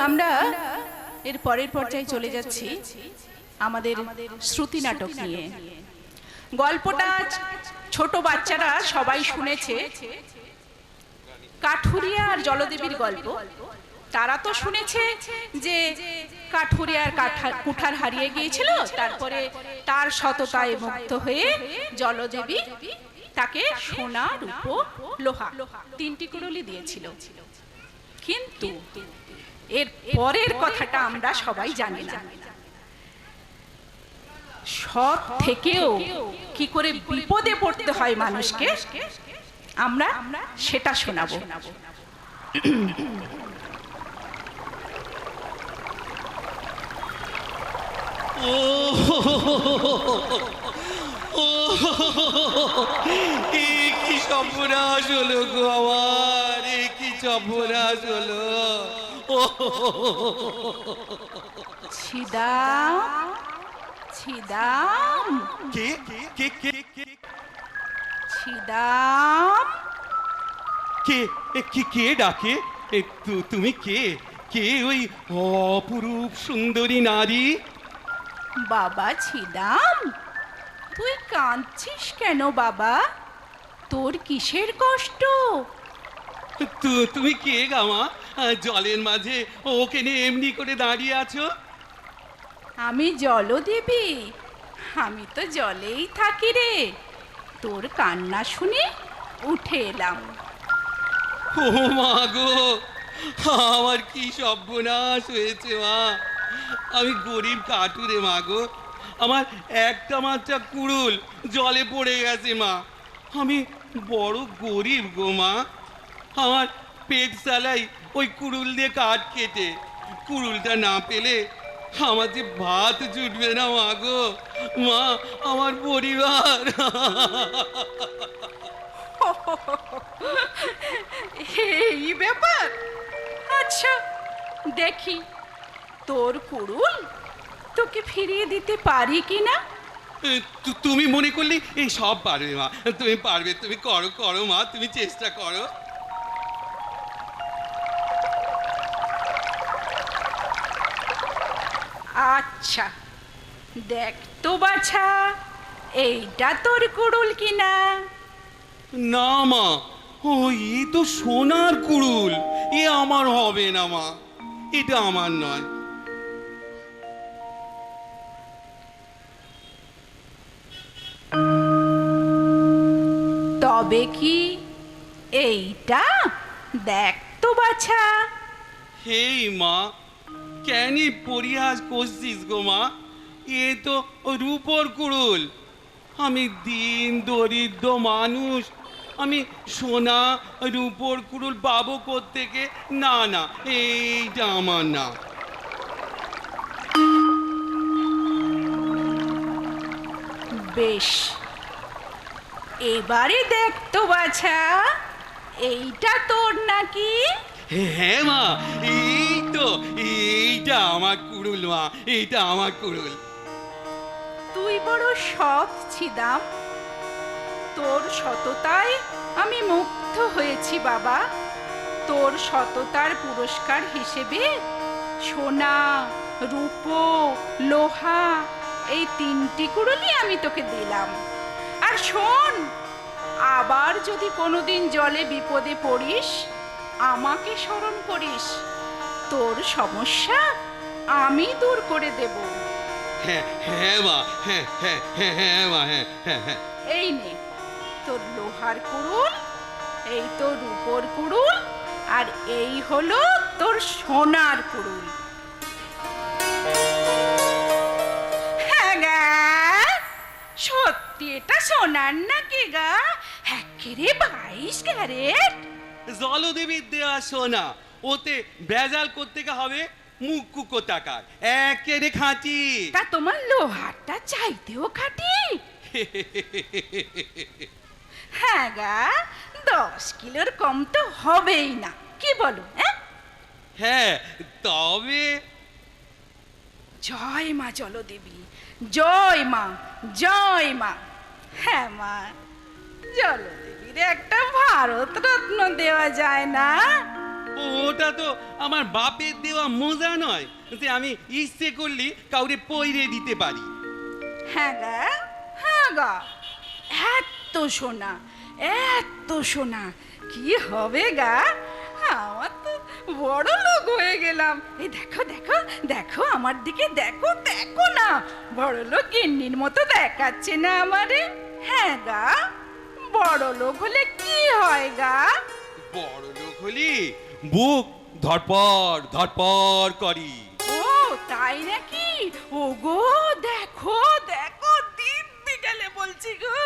আমরা এর পরের পর্যায়ে চলে যাচ্ছি আমাদের শ্রুতি নাটক নিয়ে। গল্পটা ছোট বাচ্চারা সবাই শুনেছে। কাঠুরিয়া আর জলদেবীর গল্প। তারা তো শুনেছে যে কাঠুরিয়ার কাঠা- কুঠার হারিয়ে গিয়েছিল, তারপরে তার সততায় মুক্ত হয়ে জলদেবী তাকে সোনা, রূপ, লোহা তিনটি কুড়ুলি দিয়েছিল। কিন্তু এর পরের কথাটা আমরা সবাই জানি না। সৎ থেকেও কি করে বিপদে পড়তে হয় মানুষকে, আমরা সেটা শোনাবো। কি সর্বনাশ হলো গো আমার কি হলো। ও ছিদাম ছিদাম কে কে কে কে ছিদাম। কে কি কে ডাকে? তুমি কে? কে ওই অপরূপ সুন্দরী নারী? বাবা ছিদাম তুই কাঁদছিস কেন বাবা? তোর কিসের কষ্ট? তুমি কে গামা জলের মাঝে ওকে নিয়ে এমনি করে দাঁড়িয়ে আছো? আমি জলদেবী। আমি তো জলেই থাকি রে। তোর কান্না শুনে উঠে এলাম। ও মা গো আমার কি সর্বনাশ হয়েছে মা। আমি গরিব কাটুরে মা গো। আমার একটা মাত্রা কুড়ুল জলে পড়ে গেছে মা। আমি বড় গরিব গো মা। আমার পেট চালাই ওই কুড়ুল দিয়ে কাঠ কেটে। কুড়ুলটা না পেলে আমার যে ভাত জুটবে না মা গো। মা আমার পরিবার। এই ব্যাপার? আচ্ছা দেখি। তোর কুড়ুল তোকে ফিরিয়ে দিতে পারি কি না তুমি মনে করলে এই সব পারবে মা। তুমি পারবে তুমি করো করো মা। তুমি চেষ্টা করো। আচ্ছা দেখ তো বাছা এইটা তোর কুড়ুল কিনা? না মা ও এ তো সোনার কুড়ুল। এ আমার হবে না মা এটা আমার নয়। তবে কি এইটা? দেখ তো বাছা। হেই মা কেনি পরিহাস করছিস গো মা? এ তো রূপর কুড়ুল। আমি দিন দরিদ্র মানুষ। আমি সোনা রূপর কুড়ুল পাবো থেকে না না এইটা আমার না। বেশ এবারে দেখ তো বাছা এইটা তোর নাকি? হ্যাঁ মা এই তো এইটা আমার কুড়ুল মা, এইটা আমার কুড়ুল। তুই বড় সৎ ছিদাম। তোর সততায় আমি মুগ্ধ হয়েছি বাবা। তোর সততার পুরস্কার হিসেবে সোনা, রূপো, লোহা, এই তিনটি কুড়ুলি আমি তোকে দিলাম। আর শোন, আবার যদি কোনোদিন জলে বিপদে পড়িস, আমাকে স্মরণ করিস। তোর সমস্যা? আমি দূর করে দেবো। হ্যাঁ হ্যাঁ মা হ্যাঁ হ্যাঁ হ্যাঁ হ্যাঁ মা হ্যাঁ হ্যাঁ হ্যাঁ। এই নে তোর লোহার কুড়ুল এই তোর রূপোর কুড়ুল আর এই হলো তোর সোনার কুড়ুল। হ্যাঁ সত্যি এটা সোনার নাকি গা? একেরে বাইশ ক্যারেট। জলদেবীর দেওয়া সোনা। ওতে ভেজাল করতে হবে? মুখ কুকো টাকার একেরে খাঁটি। তা তোমার লোহারটা চাইতেও খাটি। হ্যাঁ গা দশ কিলোর কম তো হবেই না। কি বলো হ্যাঁ? হ্যাঁ তবে জয় মা জলদেবী জয় মা জয় মা। হ্যাঁ মা জলদেবীর একটা ভারত রত্ন দেওয়া যায় না। ওটা তো আমার বাপের দেওয়া মোজা নয় যে আমি ইচ্ছে করলে কাউরে পইরে দিতে পারি। হ্যাঁ গা হ্যাঁ গা। এত সোনা এত সোনা কি হবে গা? আমার তো বড় লোক হয়ে গেলাম। এই দেখো দেখো দেখো আমার দিকে দেখো দেখো না। বড় লোক গিন্নির মতো দেখাচ্ছে না আমারে। হ্যাঁ গা বড় লোক হলে কি হয় গা? বড় লোক হলি বুক ধরপর ধরপর করি। ও তাই নাকি? ও গো দেখো দেখো দিন বিকালে বলছি গো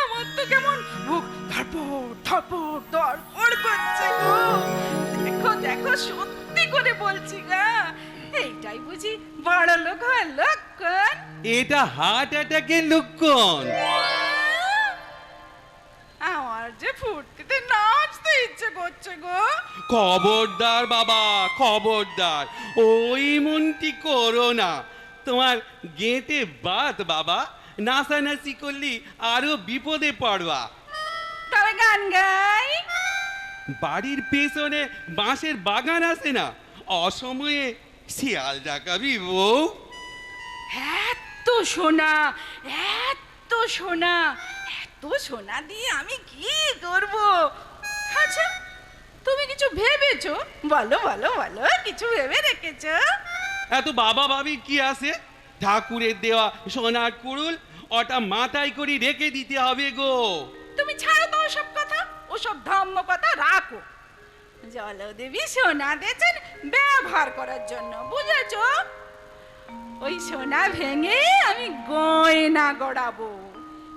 আমার তো কেমন বুক ধরপড় ধরপড় ধরপড় করছে গো। দেখো দেখো সত্যি করে বলছি গা এইটাই বুঝি বড় লোক হয় লক্ষণ। এটা হার্ট অ্যাটাকের লক্ষণ। আমার যে নাচতে ইচ্ছে করছে গো। খবরদার বাবা খবরদার। ওই মনটি করো না। তোমার গেঁটে বাত বাবা। নাচানাচি করলি আরও বিপদে পড়বা। তবে গান গাই। বাড়ির পেছনে বাঁশের বাগান আছে না? অসময়ে শিয়াল ডাকাবি বউ। এত সোনা এত সোনা এত সোনা দিয়ে আমি কি করব? আচ্ছা তুমি কিছু ভেবেছো? বলো বলো বলো কিছু ভেবে রেখেছো? এত বাবা ভাবি কি আছে? ঠাকুরের দেওয়া সোনার কুড়ুল ওটা মাথায় করে রেখে দিতে হবে গো। তুমি ছাড়ো তো ওসব কথা ওসব ধর্ম কথা রাখো। জলদেবী সোনা দিয়েছেন ব্যবহার করার জন্য বুঝেছ? ওই সোনা ভেঙে আমি গয়না গড়াবো।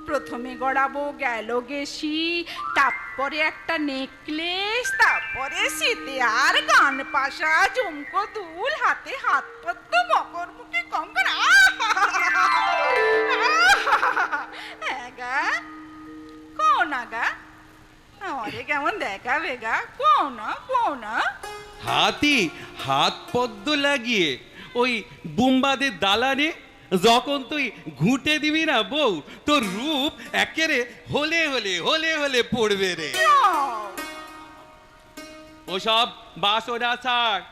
প্রথমে গড়াবো গেল গেছি তারপরে একটা নেকলেস তারপরে শীতে আর গান পাশা, ঝুমকো দুল, হাতে হাত পদ্ম মকর মুখে কঙ্কর হ্যাঁ গা কোন আমারে কেমন দেখাবে গা কোন কোন হাতি হাত পদ্ম লাগিয়ে ওই বুম্বাদের দালানে যখন তুই ঘুঁটে দিবি না বউ তোর রূপ একেরে হলে হলে হলে হলে পড়বে রে। ওসব বাসনা ছাড়।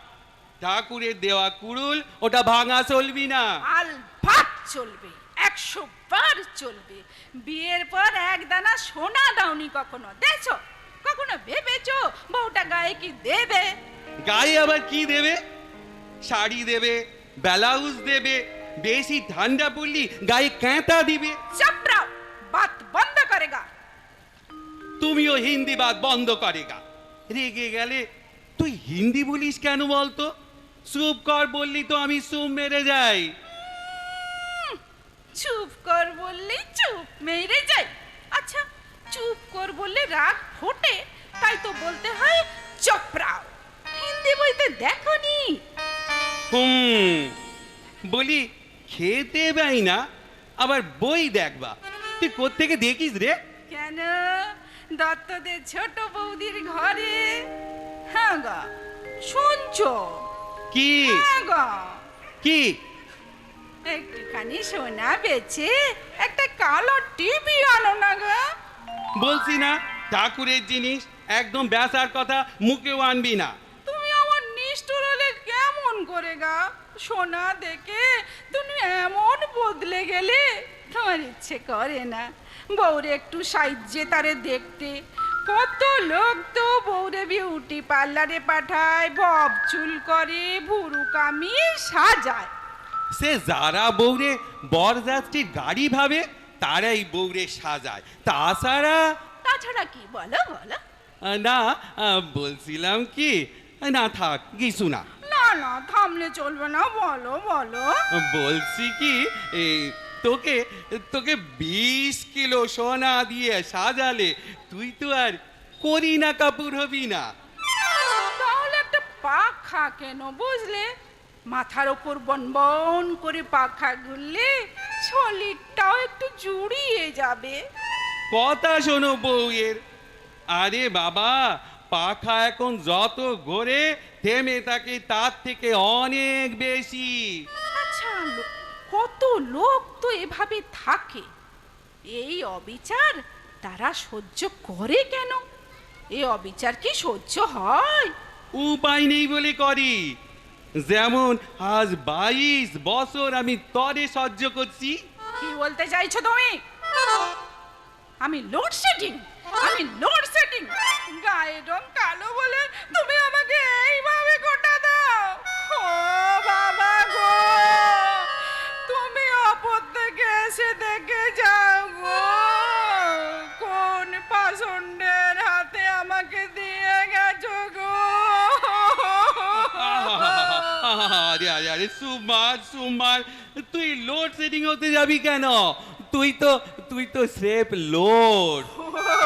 ঠাকুরের দেওয়া কুড়ুল ওটা ভাঙা চলবি না। আল ভাত চলবে একশো বার চলবে। বিয়ের পর এক দানা সোনা দাওনি কখনো দেখছ কখনো ভেবেছো বউটা গায়ে কি দেবে? গায়ে আবার কি দেবে? শাড়ি দেবে ব্লাউজ দেবে বেশি ঠান্ডা পড়লি গায়ে ক্যাঁটা দিবে চাপড়াও বাত বন্ধ করেগা তুমিও হিন্দি বাদ বন্ধ করেগা রেগে গেলে তুই হিন্দি বলিস কেন বলতো চুপ কর বললি তো আমি চুপ মেরে যাই চুপ কর বললেই চুপ মেরে যাই আচ্ছা চুপ কর বললে রাগ ফোটে তাই তো বলতে হয় চপড়াও হিন্দি বইতে দেখনি হুম বলি খেতে পাই না আবার বই দেখবা তুই কোত্থেকে দেখিস রে? কেন? দত্তদের ছোট বৌদির ঘরে। হ্যাঁ গা শুনছো? কি? হ্যাঁ গা। কি? একটুখানি সোনা বেচে একটা কালো টিভি আনো না গা। বলছি না ঠাকুরের জিনিস একদম ব্যাসার কথা মুখেও আনবি না। তুমি আমার নিষ্ঠুর হলে কেমন করে গা? সোনা দেখে তুমি এমন বদলে গেলে? তোমার ইচ্ছে করে না। বউরে একটু সাহায্যে তারে দেখতে। কত লোক তো বউরে বিউটি পার্লারে পাঠায় বব চুল করে ভুরু কামিয়ে সাজায়। সে যারা বউরে বরযাত্রীর গাড়ি ভাবে তারাই বউরে সাজায়। তাছাড়া তাছাড়া কি বলো বলো। না বলছিলাম কি না থাক কিছু না। না না থামলে চলবে না বলো বলো। বলছি কি এই তোকে তোকে বিশ কিলো সোনা দিয়ে সাজালে তুই তো আর করিনা কাপুর হবি না। তাহলে একটা পাখা কেন বুঝলে? মাথার ওপর বন বন করে পাখা ঘুরলে শরীরটাও একটু জুড়িয়ে যাবে। কথা শোনো বউয়ের। আরে বাবা পাখা এখন যত ঘোরে থেমে থাকে তার থেকে অনেক বেশি। আচ্ছা লো- কত লোক তো এভাবে থাকে। এই অবিচার তারা সহ্য করে কেন? এই অবিচার কি সহ্য হয়? উপায় নেই বলে করি। যেমন আজ বাইশ বছর আমি তরে সহ্য করছি। কি বলতে চাইছো তুমি? আমি লোডশেডিং আমি লোডশেডিং তুই লোড সেটিং হতে যাবি কেন? তুই তো তুই তো স্রেফ লোড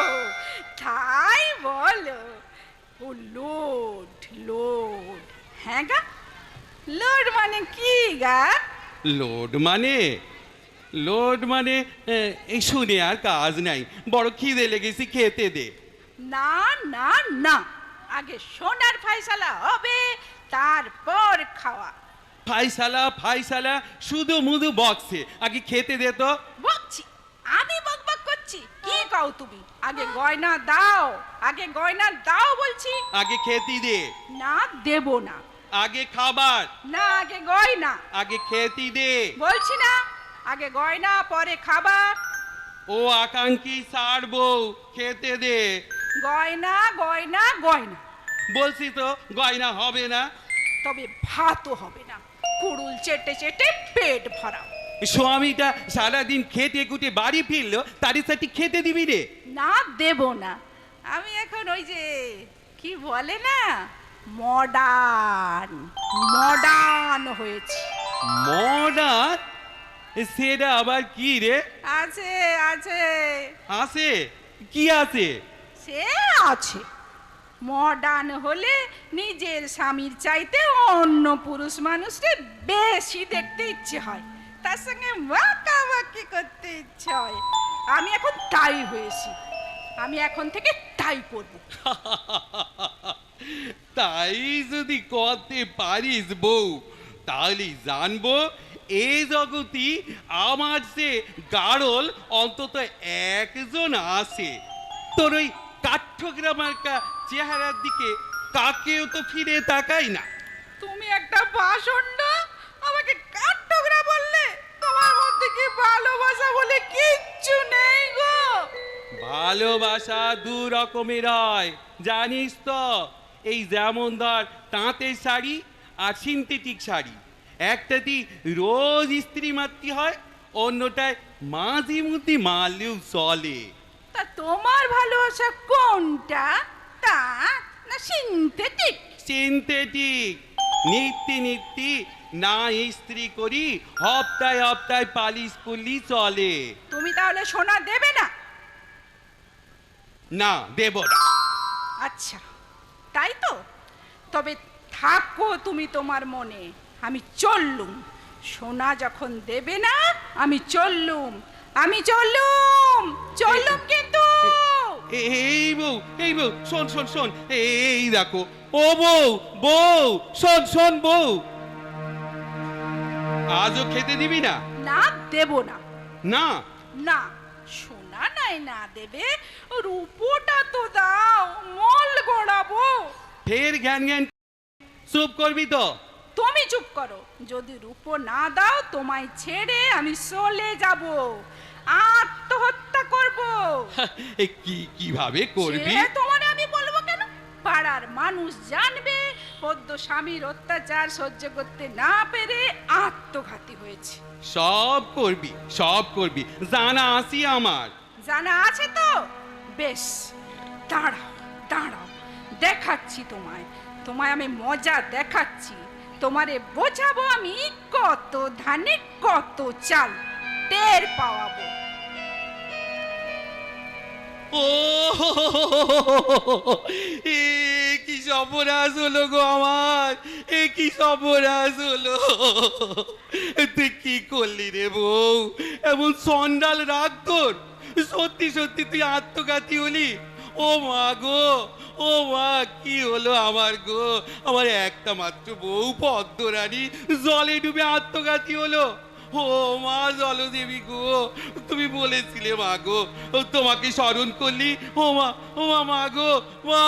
তাই বলো। ও লোড লোড হ্যাঁ গা? লোড মানে কি গা? লোড মানে লোড মানে এই শুনে আর কাজ নাই। বড় খিদে লেগেছি খেতে দে। না না না। আগে সোনার ফাইসালা হবে তারপর খাওয়া। ফাইসালা ফাইসালা শুধু মুধু বক্সে আগে খেতে দে তো। বকছি? আমি বক বক করছি? কি কও তুমি? আগে গয়না দাও আগে গয়না দাও বলছি। আগে খেতে দে। না দেব না। আগে খাবার। না আগে গয়না। আগে খেতে দে। বলছি না আগে গয়না পরে খাবার। ও আকাঙ্ক্ষী সার বউ খেতে দে। গয়না গয়না গয়না। বলছি তো গয়না হবে না? তবে ভাতও হবে না। কুড়ুল চেটে চেটে পেট ভরা স্বামীটা সারাদিন খেতে কুটে বাড়ি ফিরলো তারই সাথে খেতে দিবি রে। না দেব না। আমি এখন ওই যে কি বলে না? মডার্ন মডার্ন হয়েছে। মডার্ন? সেটা আবার কি রে? আছে আছে। আছে? কি আছে? সে আছে। মডার্ন হলে নিজের স্বামীর চাইতে অন্য পুরুষ মানুষকে বেশি দেখতে ইচ্ছে হয়। তার সঙ্গে মাকামাকি করতে ইচ্ছে হয়। আমি এখন তাই হয়েছি। আমি এখন থেকে তাই করব। তাই যদি করতে পারিস বউ, তাহলে জানব এই জগতি আমার সে গাড়ল অন্তত একজন আছে। তোর ওই কাঠ্যগ্রামার চেহারার দিকে কাকেও তো ফিরে তাকাই না। তুমি একটা বাসন্ড আমাকে কাঠঠোকরা বললে তোমার মধ্যে কি ভালোবাসা বলে কিচ্ছু নেই গো। ভালোবাসা দু রকমের হয় জানিস তো? এই যেমন ধর তাঁতের শাড়ি আর সিনথেটিক শাড়ি। একটাটি রোজ স্ত্রী মাতৃ হয় অন্যটায় মাঝে মধ্যে মারলেও চলে। তা তোমার ভালোবাসা কোনটা? তা না সিনথেটিক? সিনথেটিক। নিত্যি নিত্যি না ইস্ত্রি করি হপ্তায় হপ্তায় পালিশ করলি চলে। তুমি তাহলে সোনা দেবে না? না দেব না। আচ্ছা তাই তো? তবে থাকো তুমি তোমার মনে আমি চললুম। সোনা যখন দেবে না আমি চললুম। আমি চললুম চললুম কিন্তু। এই বউ এই বউ শোন শোন শোন এই দেখো ও বউ বউ শোন শোন বউ। আজও খেতে দিবি না? না দেব না। না? না সোনা নাই না দেবে রূপোটা তো দাও মল গড়াবো। ফের জ্ঞান জ্ঞান চুপ করবি তো? তুমি চুপ করো যদি রূপো না দাও তোমায় ছেড়ে আমি চলে যাব। আত্মহত্যা করব। এ কি কীভাবে করবি? সে তোমারে আমি বলব কেন? পাড়ার মানুষ জানবে পদ্ম স্বামীর অত্যাচার সহ্য করতে না পেরে আত্মঘাতী হয়েছে। সব করবি সব করবি। জানা আসি আমার। জানা আছে তো? বেশ দাঁড়াও দাঁড়াও দেখাচ্ছি তোমায়। তোমায় আমি মজা দেখাচ্ছি। তোমারে বোঝাবো আমি কত ধানে কত চাল। টের পাওয়াবো। ও, এ কি সর্বনাশ হলো গো আমার, এ কি সর্বনাশ হলো। তুই কি করলি রে বউ? এমন সন্ডাল রাগ তোর। সত্যি সত্যি তুই আত্মঘাতী হলি। ও মা গো, ও মা, কি হলো আমার গো? আমার একটা মাত্র বউ, পদ্মরানী, জলে ডুবে আত্মঘাতী হলো। ও মা জলদেবী গো তুমি বলেছিলে মা গো তোমাকে স্মরণ করলি? ও মা ও মা মা গো মা।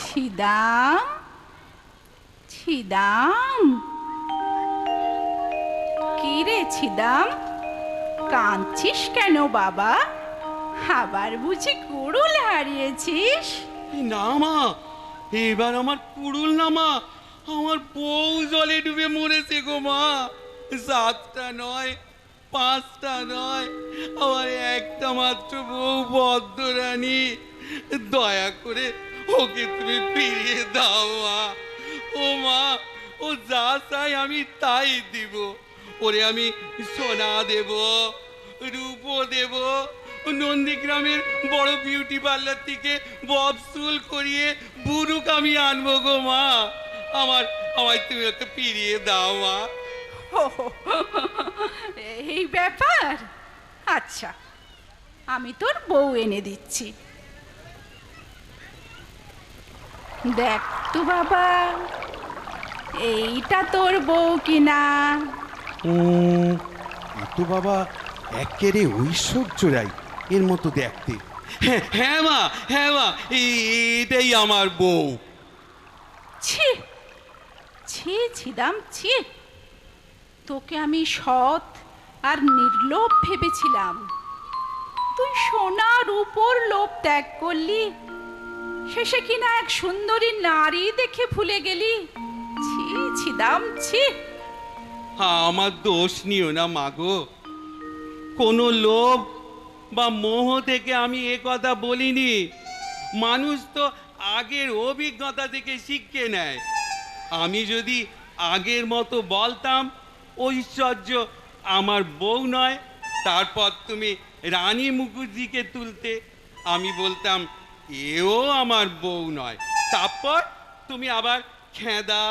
ছিদাম ছিদাম। কি রে ছিদাম কাঁদছিস কেন বাবা? আবার বুঝি কুড়ুল হারিয়েছিস? না মা এবার আমার কুড়ুল না মা আমার বউ জলে ডুবে মরেছে গো মা। সাতটা নয়, পাঁচটা নয়, আমার একটা মাত্র বউ বদ্মরানী দয়া করে ওকে তুমি ফিরিয়ে দাও মা। ও মা, ও যা চাই আমি তাই দিব। ওরে আমি সোনা দেব রূপো দেব নন্দীগ্রামের বড় বিউটি পার্লার থেকে বব চুল করিয়ে বুরুক আমি আনব গো মা। আমার আমায় তুমি ওকে ফিরিয়ে দাও মা। এই ব্যাপার? আচ্ছা আমি তোর বউ এনে দিচ্ছি। দেখ তো বাবা এইটা তোর বউ কিনা? তো বাবা একেরে ঐশ্বর্য রাই। এর মতো দেখতে। হ্যাঁ হ্যাঁ মা হ্যাঁ মা এটাই আমার বউ। ছি ছি ছিদাম ছি। তোকে আমি সৎ আর নির্লোভ ভেবেছিলাম। তুই সোনার উপর লোভ ত্যাগ করলি। শেষে কিনা এক সুন্দরী নারী দেখে ভুলে গেলি। ছি ছিদাম ছি। আমার দোষ নিও না মাগো কোনো লোভ বা মোহ থেকে আমি এ কথা বলিনি। মানুষ তো আগের অভিজ্ঞতা থেকে শিক্ষে নেয়। আমি যদি আগের মতো বলতাম, ঐশ্বর্য আমার বউ নয়, তারপর তুমি রানী মুখুজ্জিকে তুলতে আমি বলতাম, এও আমার বউ নয়। তারপর তুমি আবার খেদা,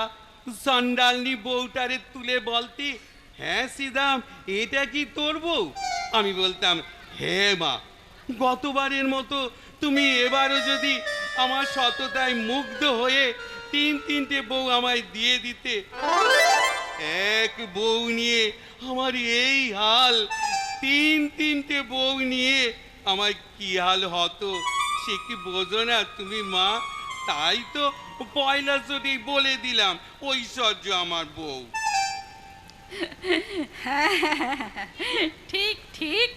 সন্ডালনি বউটারে তুলে বলতি হ্যাঁ সিদাম, এটা কি তোর বউ? আমি বলতাম হ্যাঁ মা, গতবারের মতো তুমি এবারও যদি আমার সততায় মুগ্ধ হয়ে তিন তিনটে বউ আমায় দিয়ে দিতে, এক বউ নিয়ে আমার এই হাল, তিন তিনটে বউ নিয়ে আমার কি হাল হতো, সে কি বোঝো না তুমি মা? তাই তো পয়লা যদি বলে দিলাম, ঐশ্বর্য আমার বউ। ঠিক ঠিক।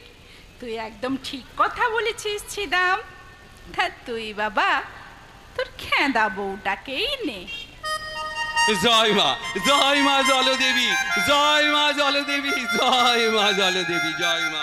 তুই একদম ঠিক কথা বলেছিস, ছিদাম। তা তুই বাবা, তোর খেঁদা বউটাকেই নে। জয় মা জয় মা জলদেবী, জয় মা জলদেবী, জয় মা জলদেবী, জয় মা।